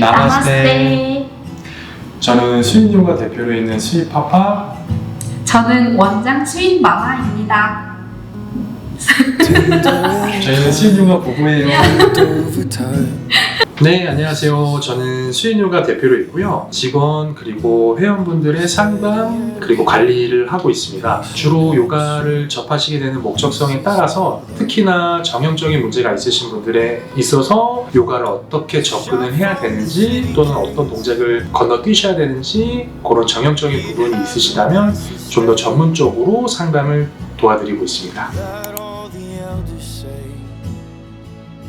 나마스테. 저는 수인요가 대표로 있는 수인파파 저는 원장 수인 마마입니다. 저희는 수인요가 부부예요 네 안녕하세요. 저는 수인요가 대표로 있고요. 직원 그리고 회원분들의 상담 그리고 관리를 하고 있습니다. 주로 요가를 접하시게 되는 목적성에 따라서 특히나 정형적인 문제가 있으신 분들에 있어서 요가를 어떻게 접근을 해야 되는지 또는 어떤 동작을 건너뛰셔야 되는지 그런 정형적인 부분이 있으시다면 좀 더 전문적으로 상담을 도와드리고 있습니다.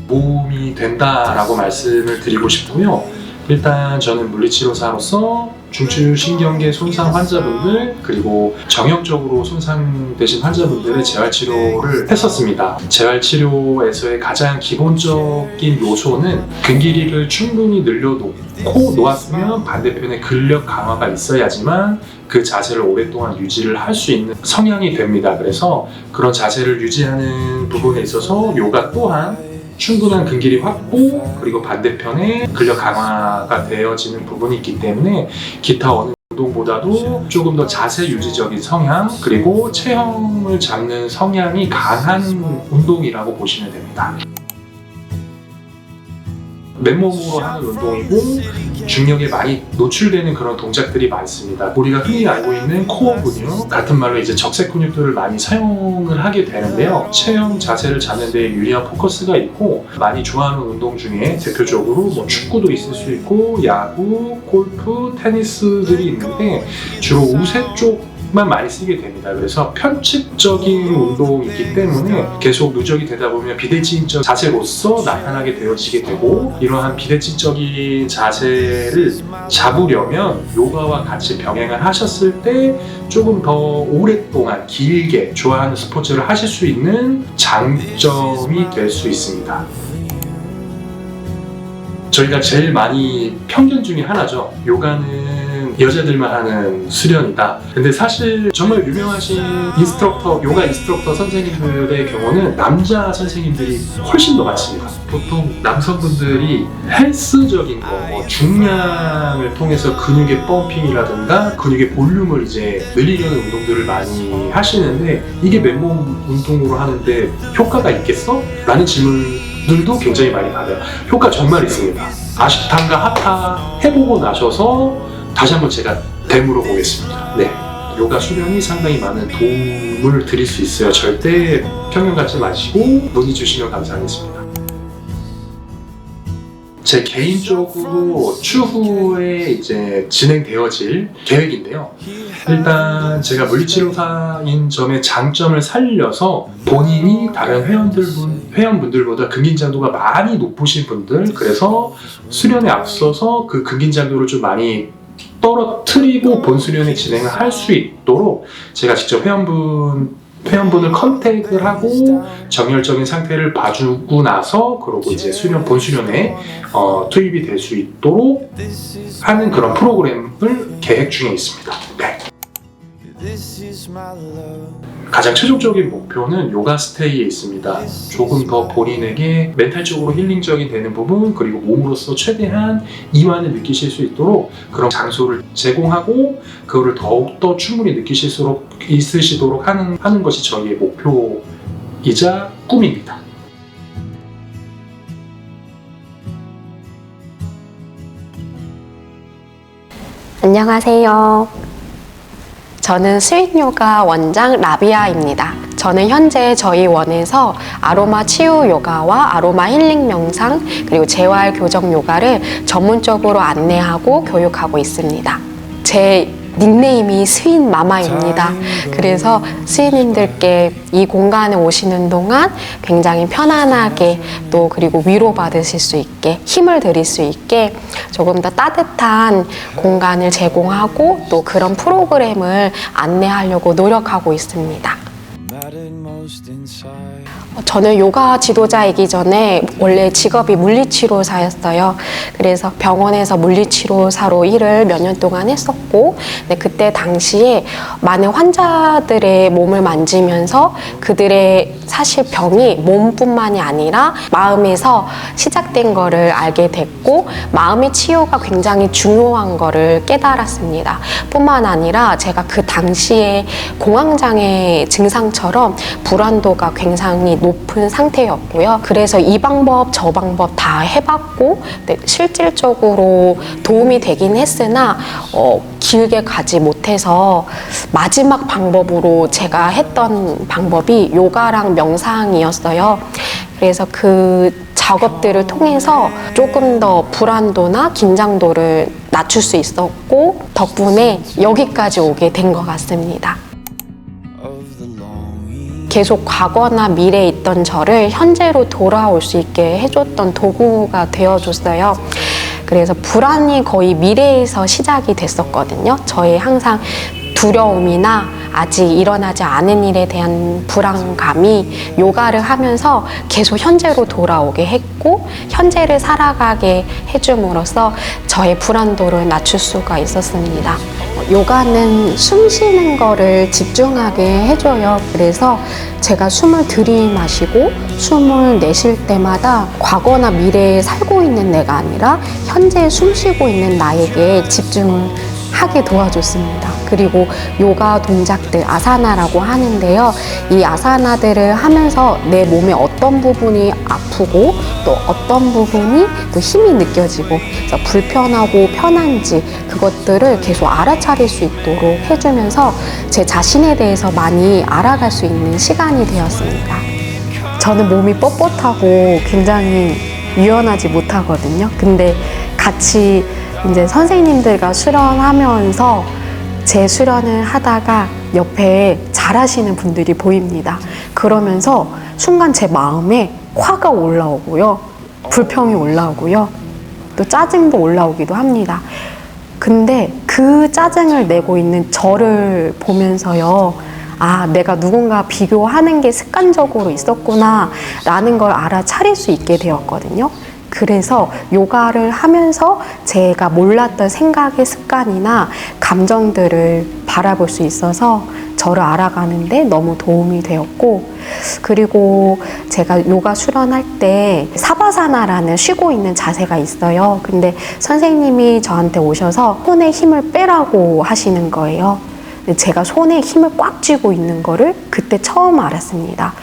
도움이 된다라고 말씀을 드리고 싶고요. 일단 저는 물리치료사로서 중추신경계 손상 환자분들 그리고 정형적으로 손상되신 환자분들의 재활치료를 했었습니다. 재활치료에서의 가장 기본적인 요소는 근 길이를 충분히 늘려놓고 놓았으면 반대편에 근력 강화가 있어야지만 그 자세를 오랫동안 유지를 할 수 있는 성향이 됩니다. 그래서 그런 자세를 유지하는 부분에 있어서 요가 또한 충분한 근길이 확보 그리고 반대편에 근력 강화가 되어지는 부분이 있기 때문에 기타 어느 운동보다도 조금 더 자세 유지적인 성향 그리고 체형을 잡는 성향이 강한 운동이라고 보시면 됩니다. 맨몸으로 하는 운동이고 중력에 많이 노출되는 그런 동작들이 많습니다. 우리가 흔히 알고 있는 코어 근육 같은 말로 이제 적색 근육들을 많이 사용을 하게 되는데요. 체형 자세를 잡는 데 유리한 포커스가 있고 많이 좋아하는 운동 중에 대표적으로 뭐 축구도 있을 수 있고 야구, 골프, 테니스들이 있는데 주로 우세 쪽 만 많이 쓰게 됩니다. 그래서 편측적인 운동이기 때문에 계속 누적이 되다 보면 비대칭적 자세로서 나타나게 되어지게 되고 이러한 비대칭적인 자세를 잡으려면 요가와 같이 병행을 하셨을 때 조금 더 오랫동안 길게 좋아하는 스포츠를 하실 수 있는 장점이 될 수 있습니다. 저희가 제일 많이 편견 중에 하나죠. 요가는 여자들만 하는 수련이다. 근데 사실 정말 유명하신 인스트럭터, 요가 인스트럭터 선생님들의 경우는 남자 선생님들이 훨씬 더 많습니다. 보통 남성분들이 헬스적인 거, 뭐 중량을 통해서 근육의 펌핑이라든가 근육의 볼륨을 이제 늘리려는 운동들을 많이 하시는데 이게 맨몸 운동으로 하는데 효과가 있겠어? 라는 질문 들도 굉장히 많이 받아요. 효과 정말 있습니다. 아시탄가 하타 해보고 나셔서 다시 한번 제가 되물어 보겠습니다. 네. 요가 수련이 상당히 많은 도움을 드릴 수 있어요. 절대 편견 갖지 마시고 문의 주시면 감사하겠습니다. 제 개인적으로 추후에 이제 진행되어질 계획인데요. 일단 제가 물리치료사인 점의 장점을 살려서 본인이 다른 회원들 회원분들보다 근긴장도가 많이 높으신 분들 그래서 수련에 앞서서 그 근긴장도를 좀 많이 떨어뜨리고 본수련의 진행을 할 수 있도록 제가 직접 회원분 회원분을 컨택을 하고 정열적인 상태를 봐주고 나서 그러고 이제 수련 본수련에 어, 투입이 될 수 있도록 하는 그런 프로그램을 계획 중에 있습니다. 네. 가장 최종적인 목표는 요가 스테이에 있습니다. 조금 더 본인에게 멘탈적으로 힐링적인 되는 부분 그리고 몸으로서 최대한 이완을 느끼실 수 있도록 그런 장소를 제공하고 그거를 더욱더 충분히 느끼실 수 있으시도록 하는, 하는 것이 저희의 목표이자 꿈입니다. 안녕하세요. 저는 스윗요가 원장 라비아입니다. 저는 현재 저희 원에서 아로마 치유 요가와 아로마 힐링 명상 그리고 재활 교정 요가를 전문적으로 안내하고 교육하고 있습니다. 제 닉네임이 스윗 마마입니다. 그래서 스윗님들께 이 공간에 오시는 동안 굉장히 편안하게 또 그리고 위로받으실 수 있게 힘을 드릴 수 있게 조금 더 따뜻한 공간을 제공하고 또 그런 프로그램을 안내하려고 노력하고 있습니다. 저는 요가 지도자이기 전에 원래 직업이 물리치료사였어요. 그래서 병원에서 물리치료사로 일을 몇 년 동안 했었고, 네, 그때 당시에 많은 환자들의 몸을 만지면서 그들의 사실 병이 몸뿐만이 아니라 마음에서 시작된 거를 알게 됐고, 마음의 치유가 굉장히 중요한 거를 깨달았습니다. 뿐만 아니라 제가 그 당시에 공황장애 증상처럼 불안도가 굉장히 높은 상태였고요. 그래서 이 방법, 저 방법 다 해봤고, 네, 실질적으로 도움이 되긴 했으나, 어, 길게 가지 못해서 마지막 방법으로 제가 했던 방법이 요가랑 명상이었어요. 그래서 그 작업들을 통해서 조금 더 불안도나 긴장도를 낮출 수 있었고, 덕분에 여기까지 오게 된 것 같습니다. 계속 과거나 미래에 있던 저를 현재로 돌아올 수 있게 해줬던 도구가 되어줬어요. 그래서 불안이 거의 미래에서 시작이 됐었거든요. 저의 항상 두려움이나 아직 일어나지 않은 일에 대한 불안감이 요가를 하면서 계속 현재로 돌아오게 했고 현재를 살아가게 해줌으로써 저의 불안도를 낮출 수가 있었습니다. 요가는 숨 쉬는 거를 집중하게 해줘요. 그래서 제가 숨을 들이마시고 숨을 내쉴 때마다 과거나 미래에 살고 있는 내가 아니라 현재 숨 쉬고 있는 나에게 집중을 하게 도와줬습니다. 그리고 요가 동작들 아사나라고 하는데요. 이 아사나들을 하면서 내 몸의 어떤 부분이 아프고 또 어떤 부분이 또 힘이 느껴지고 불편하고 편한지 그것들을 계속 알아차릴 수 있도록 해주면서 제 자신에 대해서 많이 알아갈 수 있는 시간이 되었습니다. 저는 몸이 뻣뻣하고 굉장히 유연하지 못하거든요. 근데 같이 이제 선생님들과 수련하면서 제 수련을 하다가 옆에 잘하시는 분들이 보입니다. 그러면서 순간 제 마음에 화가 올라오고요. 불평이 올라오고요. 또 짜증도 올라오기도 합니다. 근데 그 짜증을 내고 있는 저를 보면서요. 아, 내가 누군가 비교하는 게 습관적으로 있었구나, 라는 걸 알아차릴 수 있게 되었거든요. 그래서 요가를 하면서 제가 몰랐던 생각의 습관이나 감정들을 바라볼 수 있어서 저를 알아가는데 너무 도움이 되었고, 그리고 제가 요가 수련할 때 사바사나라는 쉬고 있는 자세가 있어요. 근데 선생님이 저한테 오셔서 손에 힘을 빼라고 하시는 거예요. 제가 손에 힘을 꽉 쥐고 있는 거를 그때 처음 알았습니다.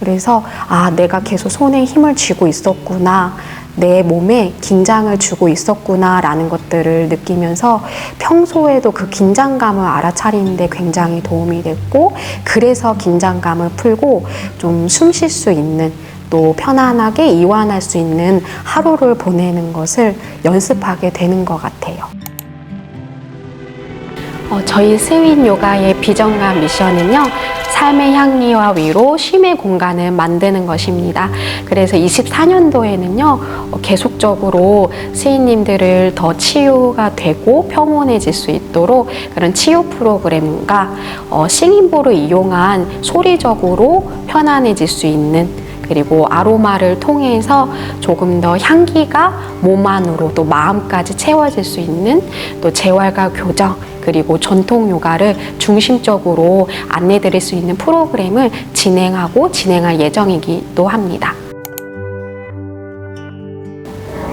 그래서 아, 내가 계속 손에 힘을 쥐고 있었구나. 내 몸에 긴장을 주고 있었구나 라는 것들을 느끼면서 평소에도 그 긴장감을 알아차리는데 굉장히 도움이 됐고 그래서 긴장감을 풀고 좀 숨 쉴 수 있는 또 편안하게 이완할 수 있는 하루를 보내는 것을 연습하게 되는 것 같아요. 어, 저희 스윈 요가의 비전과 미션은요, 삶의 향기와 위로 쉼의 공간을 만드는 것입니다. 그래서 24년도에는요, 어, 계속적으로 스윈님들을 더 치유가 되고 평온해질 수 있도록 그런 치유 프로그램과 어, 싱잉볼을 이용한 소리적으로 편안해질 수 있는 그리고 아로마를 통해서 조금 더 향기가 몸 안으로 또 마음까지 채워질 수 있는 또 재활과 교정 그리고 전통 요가를 중심적으로 안내 드릴 수 있는 프로그램을 진행하고 진행할 예정이기도 합니다.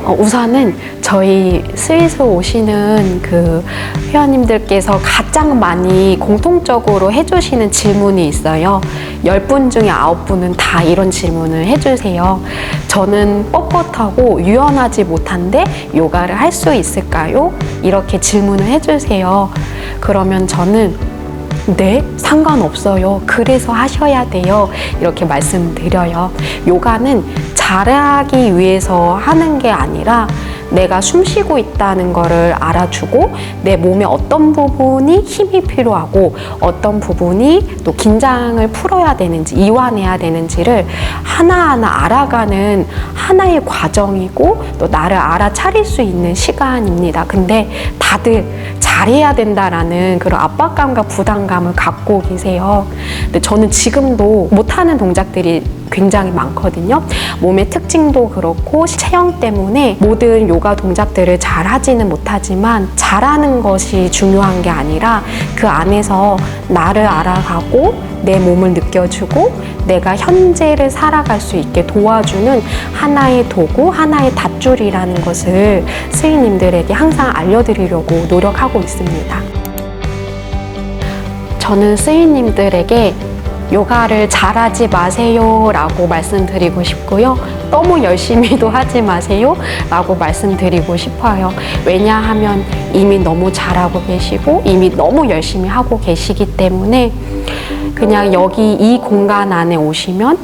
어, 우선은 저희 스위스 오시는 그 회원님들께서 가장 많이 공통적으로 해주시는 질문이 있어요. 10분 중에 9분은 다 이런 질문을 해주세요. 저는 뻣뻣하고 유연하지 못한데 요가를 할 수 있을까요? 이렇게 질문을 해주세요. 그러면 저는 네, 상관없어요. 그래서 하셔야 돼요. 이렇게 말씀드려요. 요가는 잘하기 위해서 하는 게 아니라 내가 숨 쉬고 있다는 거를 알아주고 내 몸에 어떤 부분이 힘이 필요하고 어떤 부분이 또 긴장을 풀어야 되는지 이완해야 되는지를 하나하나 알아가는 하나의 과정이고 또 나를 알아차릴 수 있는 시간입니다. 근데 다들 잘해야 된다라는 그런 압박감과 부담감을 갖고 계세요. 근데 저는 지금도 못하는 동작들이 굉장히 많거든요. 몸의 특징도 그렇고 체형 때문에 모든 요가 동작들을 잘 하지는 못하지만 잘하는 것이 중요한 게 아니라 그 안에서 나를 알아가고 내 몸을 느껴주고 내가 현재를 살아갈 수 있게 도와주는 하나의 도구, 하나의 닷줄이라는 것을 스님들에게 항상 알려드리려고 노력하고 있습니다. 저는 스님들에게 요가를 잘하지 마세요 라고 말씀드리고 싶고요. 너무 열심히도 하지 마세요 라고 말씀드리고 싶어요. 왜냐하면 이미 너무 잘하고 계시고 이미 너무 열심히 하고 계시기 때문에 그냥 여기 이 공간 안에 오시면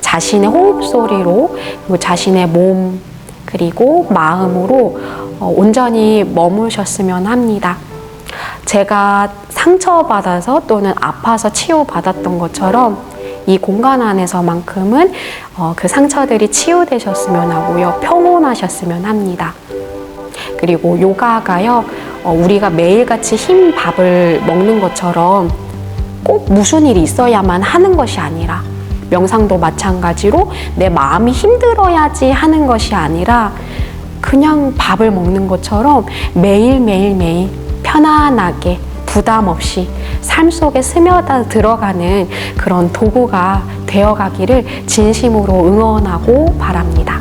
자신의 호흡 소리로 자신의 몸 그리고 마음으로 어, 온전히 머무셨으면 합니다. 제가 상처받아서 또는 아파서 치유받았던 것처럼 이 공간 안에서만큼은 어, 그 상처들이 치유되셨으면 하고요. 평온하셨으면 합니다. 그리고 요가가요, 어, 우리가 매일같이 흰 밥을 먹는 것처럼 꼭 무슨 일이 있어야만 하는 것이 아니라 명상도 마찬가지로 내 마음이 힘들어야지 하는 것이 아니라 그냥 밥을 먹는 것처럼 매일매일매일 편안하게 부담 없이 삶 속에 스며다 들어가는 그런 도구가 되어가기를 진심으로 응원하고 바랍니다.